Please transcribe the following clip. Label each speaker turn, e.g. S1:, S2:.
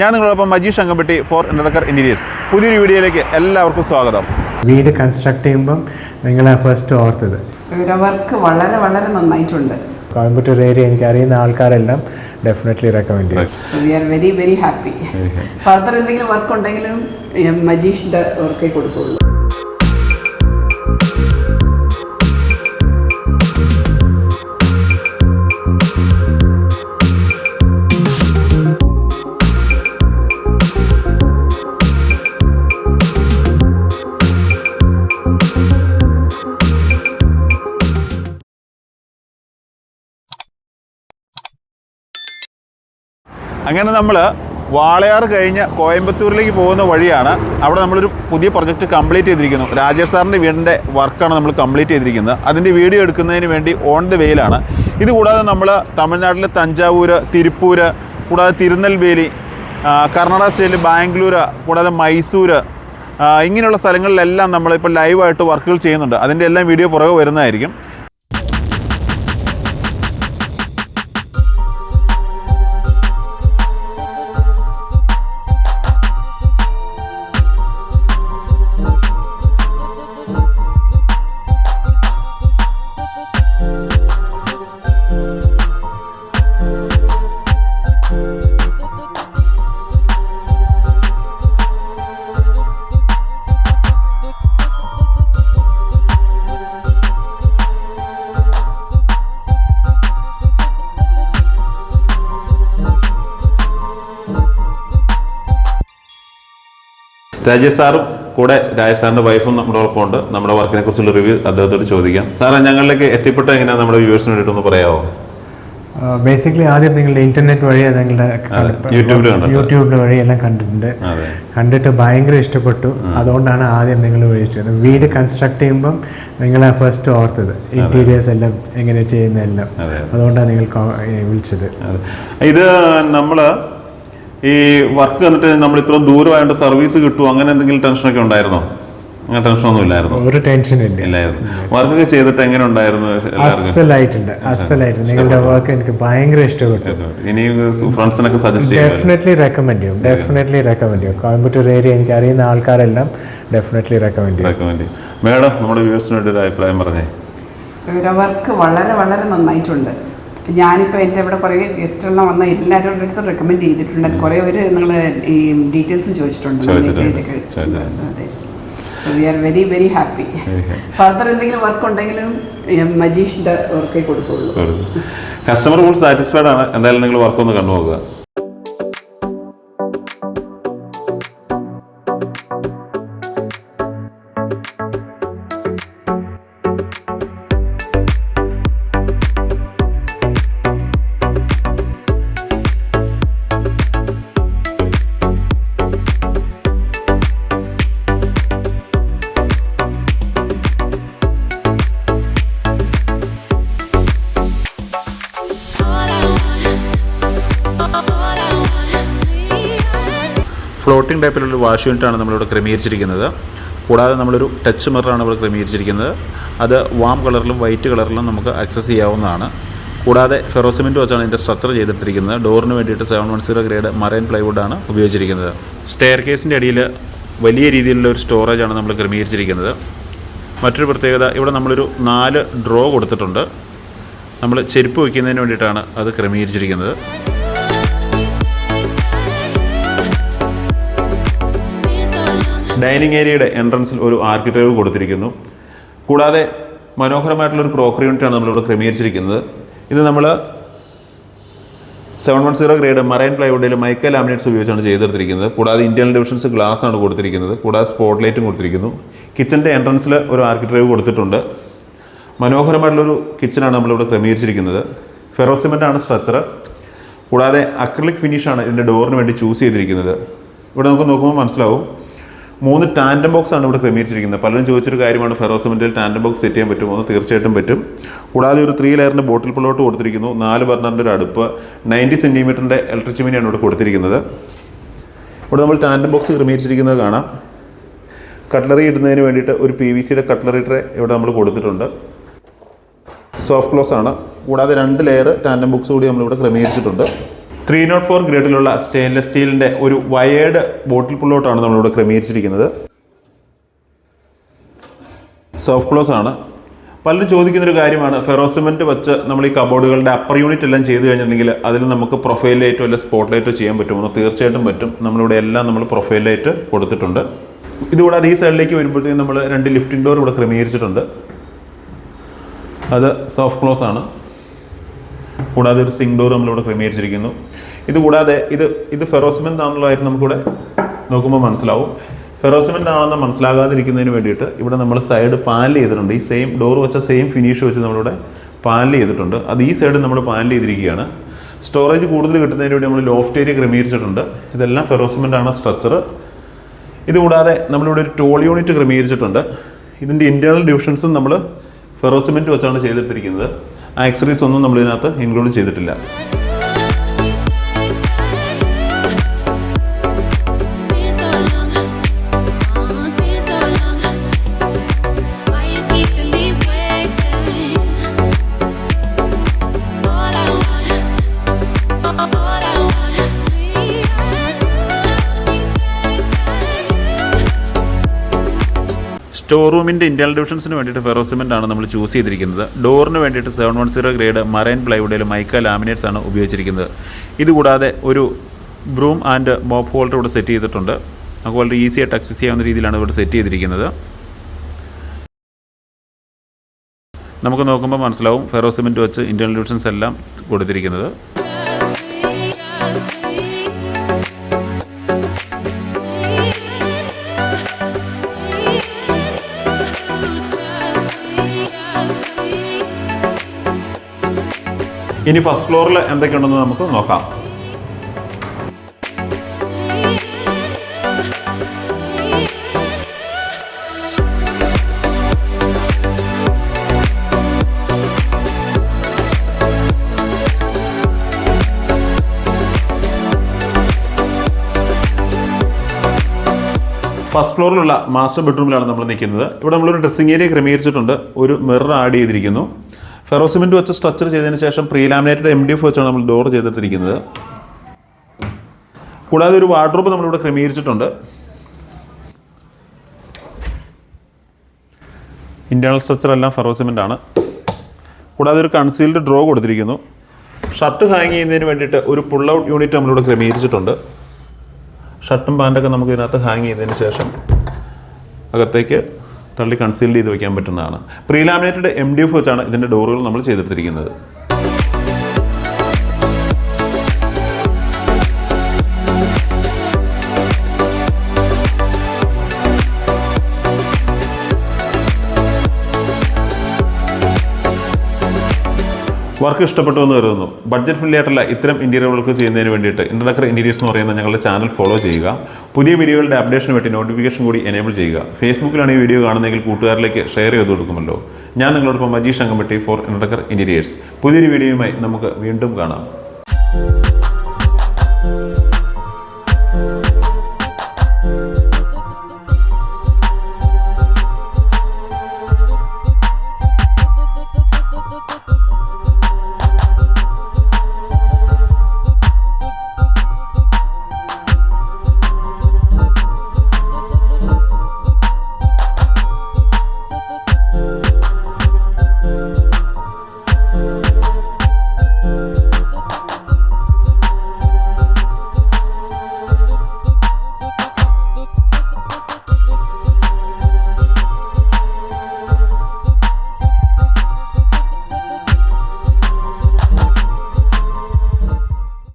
S1: ഞാൻ നിങ്ങളോടൊപ്പം Majeesh Angampatti for Indecor interiors പുതിയൊരു വീഡിയോയിലേക്ക് എല്ലാവർക്കും സ്വാഗതം.
S2: വീട് കൺസ്ട്രക്ട് ചെയ്യുമ്പം നിങ്ങൾ ഫസ്റ്റ് ഓർത്തത്.
S3: വർക്ക് വളരെ വളരെ നന്നായിട്ടുണ്ട്.
S2: കോയമ്പത്തൂർ ഏരിയ എനിക്ക് അറിയുന്ന ആൾക്കാരെല്ലാം ഡെഫിനറ്റ്ലി റെക്കമെൻഡ് ചെയ്യും.
S3: So we are very very happy further എന്തെങ്കിലും വർക്ക് ഉണ്ടെങ്കിലും മജീഷിന്റെ മജീഷിന്റെ വർക്കേ കൊടുക്കുള്ളൂ.
S1: അങ്ങനെ നമ്മൾ വാളയാർ കഴിഞ്ഞ് കോയമ്പത്തൂരിലേക്ക് പോകുന്ന വഴിയാണ് അവിടെ നമ്മളൊരു പുതിയ പ്രൊജക്റ്റ് കംപ്ലീറ്റ് ചെയ്തിരിക്കുന്നു. രാജേഷ് സാറിന്റെ വീടിന്റെ വർക്കാണ് നമ്മൾ കംപ്ലീറ്റ് ചെയ്തിരിക്കുന്നത്. അതിന്റെ വീഡിയോ എടുക്കുന്നതിന് വേണ്ടി ഓൺ ദ വെയിലാണ് ഇതുകൂടാതെ നമ്മൾ തമിഴ്നാട്ടിലെ തഞ്ചാവൂർ തിരുപ്പൂർ കൂടാതെ തിരുനെൽവേലി കർണാടക സ്റ്റേറ്റിൽ ബാംഗ്ലൂർ കൂടാതെ മൈസൂർ ഇങ്ങനെയുള്ള സ്ഥലങ്ങളിലെല്ലാം നമ്മളിപ്പോൾ ലൈവായിട്ട് വർക്കുകൾ ചെയ്യുന്നുണ്ട്. അതിന്റെ എല്ലാം വീഡിയോ പുറകെ വരുന്നതായിരിക്കും. രാജേഷ് സാറും കൂടെ രാജേഷ് സാറിന്റെ വൈഫും നമ്മുടെ ഒപ്പം ഉണ്ട്. നമ്മുടെ വർക്കിനെ കുറിച്ചുള്ള റിവ്യൂ അദ്ദേഹത്തോട് ചോദിക്കാം. സാറേ ഞങ്ങളിലേക്ക് എത്തിപ്പെട്ട എങ്ങനെയാണ് നമ്മുടെ വ്യൂവേഴ്സിന് വേണ്ടിയിട്ടൊന്ന് പറയാമോ
S2: ബേസിക്കലി ആദ്യം നിങ്ങളുടെ ഇന്റർനെറ്റ് വഴി നിങ്ങളുടെ
S1: യൂട്യൂബിൽ
S2: വഴി എല്ലാം കണ്ടിട്ടുണ്ട്. കണ്ടിട്ട് ഭയങ്കര ഇഷ്ടപ്പെട്ടു. അതുകൊണ്ടാണ് ആദ്യം നിങ്ങൾ വിളിച്ചത് വീട് കൺസ്ട്രക്ട് ചെയ്യുമ്പം നിങ്ങളെ ഫസ്റ്റ് ഓർത്തത്. ഇന്റീരിയേഴ്സ് എല്ലാം എങ്ങനെ ചെയ്യുന്നതെല്ലാം.
S1: അതെ.
S2: അതുകൊണ്ടാണ് നിങ്ങൾ വിളിച്ചത്.
S1: ഇത് നമ്മൾ ഈ വർക്ക് വന്നിട്ട് നമ്മൾ ഇത്ര ദൂരമായിട്ട് സർവീസ് കിട്ടുമോ അങ്ങനെ എന്തെങ്കിലും ടെൻഷനൊക്കെ ഉണ്ടായിരുന്നോ? അങ്ങനെ ടെൻഷനൊന്നും ഇല്ലായിരുന്നു?
S2: ഒരു ടെൻഷനും ഇല്ല.
S1: ഇല്ലായിരുന്നു. വർക്കൊക്കെ ചെയ്തിട്ട് എങ്ങനെ ഉണ്ടായിരുന്നു
S2: അസലായിട്ടുണ്ട്. അസലായിട്ടുണ്ട്. നിങ്ങളുടെ വർക്ക് എനിക്ക് ഭയങ്കര ഇഷ്ടപ്പെട്ടു.
S1: ഇനി ഫ്രണ്ട്സിനൊക്കെ സജസ്റ്റ് ചെയ്യാം
S2: ഡെഫിനറ്റ്ലി റെക്കമെൻഡ് ചെയ്യും. ഡെഫിനറ്റ്ലി റെക്കമെൻഡ് ചെയ്യും. കോയമ്പത്തൂർ ഏരിയ എനിക്ക് അറിയുന്ന ആൾക്കാരെല്ലാം ഡെഫിനറ്റ്ലി റെക്കമെൻഡ് ചെയ്യും.
S1: റെക്കമെൻഡ് മേഡം നമ്മുടെ വ്യൂവേഴ്സിന് വേണ്ടി ഒരു അഭിപ്രായം പറഞ്ഞേ.
S3: ഇവരുടെ വർക്ക് വളരെ വളരെ നന്നായിട്ടുണ്ട്. ഞാനിപ്പോൾ എന്റെ ഇവിടെ കുറേ ഗസ്റ്റെല്ലാം വന്ന എല്ലാവരുടെ അടുത്തും റെക്കമെൻഡ് ചെയ്തിട്ടുണ്ട്. കുറേ പേര് നിങ്ങൾ ഈ ഡീറ്റെയിൽസും ചോദിച്ചിട്ടുണ്ട്. അതെ. So we are very very happy further എന്തെങ്കിലും വർക്ക് ഉണ്ടെങ്കിലും മജീഷിന്റെ വർക്കേ കൊടുക്കുള്ളൂ.
S1: കസ്റ്റമർ ഫുൾ സാറ്റിസ്ഫൈഡ് ആണ്. എന്തായാലും നിങ്ങൾ വർക്ക് ഒന്ന് കണ്ടു ഫ്ലോട്ടിംഗ് ടൈപ്പിലുള്ള വാഷ് യൂണിറ്റാണ് നമ്മളിവിടെ ക്രമീകരിച്ചിരിക്കുന്നത്. കൂടാതെ നമ്മളൊരു ടച്ച് മിററാണ് ഇവിടെ ക്രമീകരിച്ചിരിക്കുന്നത്. അത് വാം കളറിലും വൈറ്റ് കളറിലും നമുക്ക് ആക്സസ് ചെയ്യാവുന്നതാണ്. കൂടാതെ ഫെറോസിമെന്റ് വെച്ചാണ് ഇതിന്റെ സ്ട്രക്ചർ ചെയ്തിട്ടിരിക്കുന്നത് ഡോറിന് വേണ്ടിയിട്ട് seven one zero grade marine പ്ലൈവുഡാണ് ഉപയോഗിച്ചിരിക്കുന്നത്. സ്റ്റെയർ കേസിന്റെ അടിയിൽ വലിയ രീതിയിലുള്ള ഒരു സ്റ്റോറേജാണ് നമ്മൾ ക്രമീകരിച്ചിരിക്കുന്നത്. മറ്റൊരു പ്രത്യേകത ഇവിടെ നമ്മളൊരു നാല് ഡ്രോ കൊടുത്തിട്ടുണ്ട്. നമ്മൾ ചെരുപ്പ് വയ്ക്കുന്നതിന് വേണ്ടിയിട്ടാണ് അത് ക്രമീകരിച്ചിരിക്കുന്നത്. ഡൈനിങ് ഏരിയയുടെ എൻട്രൻസിൽ ഒരു ആർക്കിടെക്ട് കൊടുത്തിരിക്കുന്നു. കൂടാതെ മനോഹരമായിട്ടുള്ള ഒരു ക്രോക്കറി യൂണിറ്റാണ് നമ്മളിവിടെ ക്രമീകരിച്ചിരിക്കുന്നത്. ഇത് നമ്മൾ seven one zero grade marine പ്ലൈവുഡിൽ mica laminates ഉപയോഗിച്ചാണ് ചെയ്തെടുത്തിരിക്കുന്നത്. കൂടാതെ ഇന്ത്യൻ ഡിവിഷൻസ് ഗ്ലാസ് ആണ് കൊടുത്തിരിക്കുന്നത്. കൂടാതെ സ്പോട്ട് ലൈറ്റും കൊടുത്തിരിക്കുന്നു. കിച്ചന്റെ എൻട്രൻസിൽ ഒരു ആർക്കിടെക്ട് കൊടുത്തിട്ടുണ്ട്. മനോഹരമായിട്ടുള്ളൊരു കിച്ചനാണ് നമ്മളിവിടെ ക്രമീകരിച്ചിരിക്കുന്നത്. ഫെറോസിമെന്റ് ആണ് സ്ട്രക്ചർ കൂടാതെ അക്രലിക് ഫിനിഷാണ് ഇതിന്റെ ഡോറിന് വേണ്ടി ചൂസ് ചെയ്തിരിക്കുന്നത്. ഇവിടെ നമുക്ക് നോക്കുമ്പോൾ മനസ്സിലാവും. മൂന്ന് ടാൻഡം ബോക്സ് ആണ് ഇവിടെ ക്രമീകരിച്ചിരിക്കുന്നത്. പലരും ചോദിച്ചൊരു കാര്യമാണ് ഫെറോസിമെന്റിൽ ടാൻഡം ബോക്സ് സെറ്റ് ചെയ്യാൻ പറ്റുമോ എന്ന് തീർച്ചയായിട്ടും പറ്റും. കൂടാതെ ഒരു ത്രീ ലെയറിന്റെ ബോട്ടിൽ പ്ലോട്ട് കൊടുത്തിരിക്കുന്നു. നാല് ബർണറിന്റെ ഒരു അടുപ്പ് നയന്റി സെന്റിമീറ്ററിന്റെ ഇലക്ട്രിക് ചിമിനിയാണ് ഇവിടെ കൊടുത്തിരിക്കുന്നത്. ഇവിടെ നമ്മൾ ടാൻഡം ബോക്സ് ക്രമീകരിച്ചിരിക്കുന്നത് കാണാം. കട്ട്ലറി ഇടുന്നതിന് വേണ്ടിയിട്ട് ഒരു പി വി സിയുടെ കട്ട്ലറി ട്രേ ഇവിടെ നമ്മൾ കൊടുത്തിട്ടുണ്ട്. സോഫ്റ്റ് ക്ലോസ് ആണ്. കൂടാതെ രണ്ട് ലെയർ ടാൻഡം ബോക്സ് കൂടി നമ്മളിവിടെ ക്രമീകരിച്ചിട്ടുണ്ട്. ത്രീ നോട്ട് ഫോർ ഗ്രേഡിലുള്ള സ്റ്റെയിൻലെസ് സ്റ്റീലിന്റെ ഒരു വയേർഡ് ബോട്ടിൽ പുള്ളോട്ടാണ് നമ്മളിവിടെ ക്രമീകരിച്ചിരിക്കുന്നത്. സോഫ്റ്റ് ക്ലോസ് ആണ്. പലരും ചോദിക്കുന്നൊരു കാര്യമാണ് ഫെറോസിമെന്റ് വെച്ച് നമ്മൾ ഈ കബോർഡുകളുടെ അപ്പർ യൂണിറ്റ് എല്ലാം ചെയ്ത് കഴിഞ്ഞിട്ടുണ്ടെങ്കിൽ അതിൽ നമുക്ക് പ്രൊഫൈൽ ലൈറ്റോ അല്ലെങ്കിൽ സ്പോട്ട് ലൈറ്റോ ചെയ്യാൻ പറ്റുമോ തീർച്ചയായിട്ടും പറ്റും. നമ്മളിവിടെ എല്ലാം നമ്മൾ പ്രൊഫൈൽ ലൈറ്റ് കൊടുത്തിട്ടുണ്ട്. ഇതുകൂടാതെ ഈ സൈഡിലേക്ക് വരുമ്പോഴത്തേക്കും നമ്മൾ രണ്ട് ലിഫ്റ്റിംഗ് ഡോർ ഇവിടെ ക്രമീകരിച്ചിട്ടുണ്ട്. അത് സോഫ്റ്റ് ക്ലോസ് ആണ്. കൂടാതെ ഒരു സിംഗ് ഡോർ നമ്മളിവിടെ ക്രമീകരിച്ചിരിക്കുന്നു. ഇത് കൂടാതെ ഇത് ഇത് ഫെറോസിമെന്റ് ആണെന്നുള്ളതായിട്ട് നമുക്കിവിടെ നോക്കുമ്പോൾ മനസ്സിലാവും. ഫെറോസിമെന്റ് ആണെന്ന് മനസ്സിലാകാതിരിക്കുന്നതിന് വേണ്ടിയിട്ട് ഇവിടെ നമ്മൾ സൈഡ് പാനൽ ചെയ്തിട്ടുണ്ട്. ഈ സെയിം ഡോർ വെച്ച സെയിം ഫിനിഷ് വെച്ച് നമ്മളിവിടെ പാനൽ ചെയ്തിട്ടുണ്ട്. അത് ഈ സൈഡ് നമ്മൾ പാനൽ ചെയ്തിരിക്കുകയാണ്. സ്റ്റോറേജ് കൂടുതൽ കിട്ടുന്നതിന് വേണ്ടി നമ്മൾ ലോഫ്റ്റ് ഏരിയ ക്രമീകരിച്ചിട്ടുണ്ട്. ഇതെല്ലാം ഫെറോസിമെന്റ് ആണ് സ്ട്രക്ചർ ഇതുകൂടാതെ നമ്മളിവിടെ ഒരു ടോൾ യൂണിറ്റ് ക്രമീകരിച്ചിട്ടുണ്ട്. ഇതിന്റെ ഇന്റേർണൽ ഡിവിഷൻസും നമ്മൾ ഫെറോസിമെന്റ് വെച്ചാണ് ചെയ്തിട്ടിരിക്കുന്നത്. ആക്സറീസ് ഒന്നും നമ്മളിതിനകത്ത് ഇൻക്ലൂഡ് ചെയ്തിട്ടില്ല. സ്റ്റോർ റൂമിന്റെ ഇന്റേർണൽ ഡിവിഷൻസിന് വേണ്ടിയിട്ട് ഫെറോ സിമെന്റ് ആണ് നമ്മൾ ചൂസ് ചെയ്തിരിക്കുന്നത്. ഡോറിന് വേണ്ടിയിട്ട് seven one zero grade marine പ്ലൈവുഡിൽ mica laminates ആണ് ഉപയോഗിച്ചിരിക്കുന്നത്. ഇതുകൂടാതെ ഒരു ബ്രൂം ആൻഡ് മോപ്പ് ഹോൾഡർ ഇവിടെ സെറ്റ് ചെയ്തിട്ടുണ്ട്. നമുക്ക് വളരെ ഈസി ആയിട്ട് അക്സസ് ചെയ്യാവുന്ന രീതിയിലാണ് ഇവിടെ സെറ്റ് ചെയ്തിരിക്കുന്നത്. നമുക്ക് നോക്കുമ്പോൾ മനസ്സിലാവും ഫെറോ സിമെന്റ് വെച്ച് ഇന്റേണൽ ഡിവിഷൻസ് എല്ലാം കൊടുത്തിരിക്കുന്നത്. ഇനി ഫസ്റ്റ് ഫ്ലോറിൽ എന്തൊക്കെയുണ്ടെന്ന് നമുക്ക് നോക്കാം. ഫസ്റ്റ് ഫ്ലോറിലുള്ള മാസ്റ്റർ ബെഡ്റൂമിലാണ് നമ്മൾ നിൽക്കുന്നത്. ഇവിടെ നമ്മളൊരു ഡ്രസ്സിംഗ് ഏരിയ ക്രമീകരിച്ചിട്ടുണ്ട്. ഒരു മിറർ ആഡ് ചെയ്തിരിക്കുന്നു. ഫെറോസിമെന്റ് വെച്ച് സ്ട്രക്ചർ ചെയ്തതിന് ശേഷം പ്രീലാമിനേറ്റഡ് എം ഡി എഫ് വെച്ചാണ് നമ്മൾ ഡോർ ചെയ്തിട്ടിരിക്കുന്നത്. കൂടാതെ ഒരു വാർഡ്രോബ് നമ്മളിവിടെ ക്രമീകരിച്ചിട്ടുണ്ട്. ഇന്റേണൽ സ്ട്രക്ചർ എല്ലാം ഫെറോ സിമെന്റ് ആണ്. കൂടാതെ ഒരു കൺസീൽഡ് ഡ്രോ കൊടുത്തിരിക്കുന്നു. ഷർട്ട് ഹാങ് ചെയ്യുന്നതിന് വേണ്ടിയിട്ട് ഒരു പുൾ ഔട്ട് യൂണിറ്റ് നമ്മളിവിടെ ക്രമീകരിച്ചിട്ടുണ്ട്. ഷർട്ടും പാന്റൊക്കെ നമുക്ക് ഇതിനകത്ത് ഹാങ് ചെയ്തതിന് ശേഷം അകത്തേക്ക് തള്ളി കൺസീൽ ചെയ്ത് വെക്കാൻ പറ്റുന്നതാണ്. പ്രീലാമിനേറ്റഡ് എം ഡി എഫ് വെച്ചാണ് ഇതിന്റെ ഡോറുകൾ നമ്മൾ ചെയ്തെടുത്തിരിക്കുന്നത് വർക്ക് ഇഷ്ടപ്പെട്ടു എന്ന് കരുതുന്നു. ബഡ്ജറ്റ് ഫ്രണ്ട്ലി ആയിട്ടുള്ള ഇത്തരം വർക്ക് ചെയ്യുന്നതിന് വേണ്ടിയിട്ട്. ഇന്റർനെക്കർ ഇന്റീരിയേഴ്സ് എന്ന് പറയുന്ന ഞങ്ങളുടെ ചാനൽ ഫോളോ ചെയ്യുക. പുതിയ വീഡിയോകളുടെ അപ്ഡേഷന് വേണ്ടി നോട്ടിഫിക്കേഷൻ കൂടി എനേബിൾ ചെയ്യുക. ഫേസ്ബുക്കിലാണ് ഈ വീഡിയോ കാണുന്നതെങ്കിൽ കൂട്ടുകാരിലേക്ക് ഷെയർ ചെയ്ത് കൊടുക്കുമല്ലോ. ഞാൻ നിങ്ങളോടൊപ്പം Majeesh Angampatti for Interdecor interiors പുതിയൊരു വീഡിയോയുമായി നമുക്ക് വീണ്ടും കാണാം.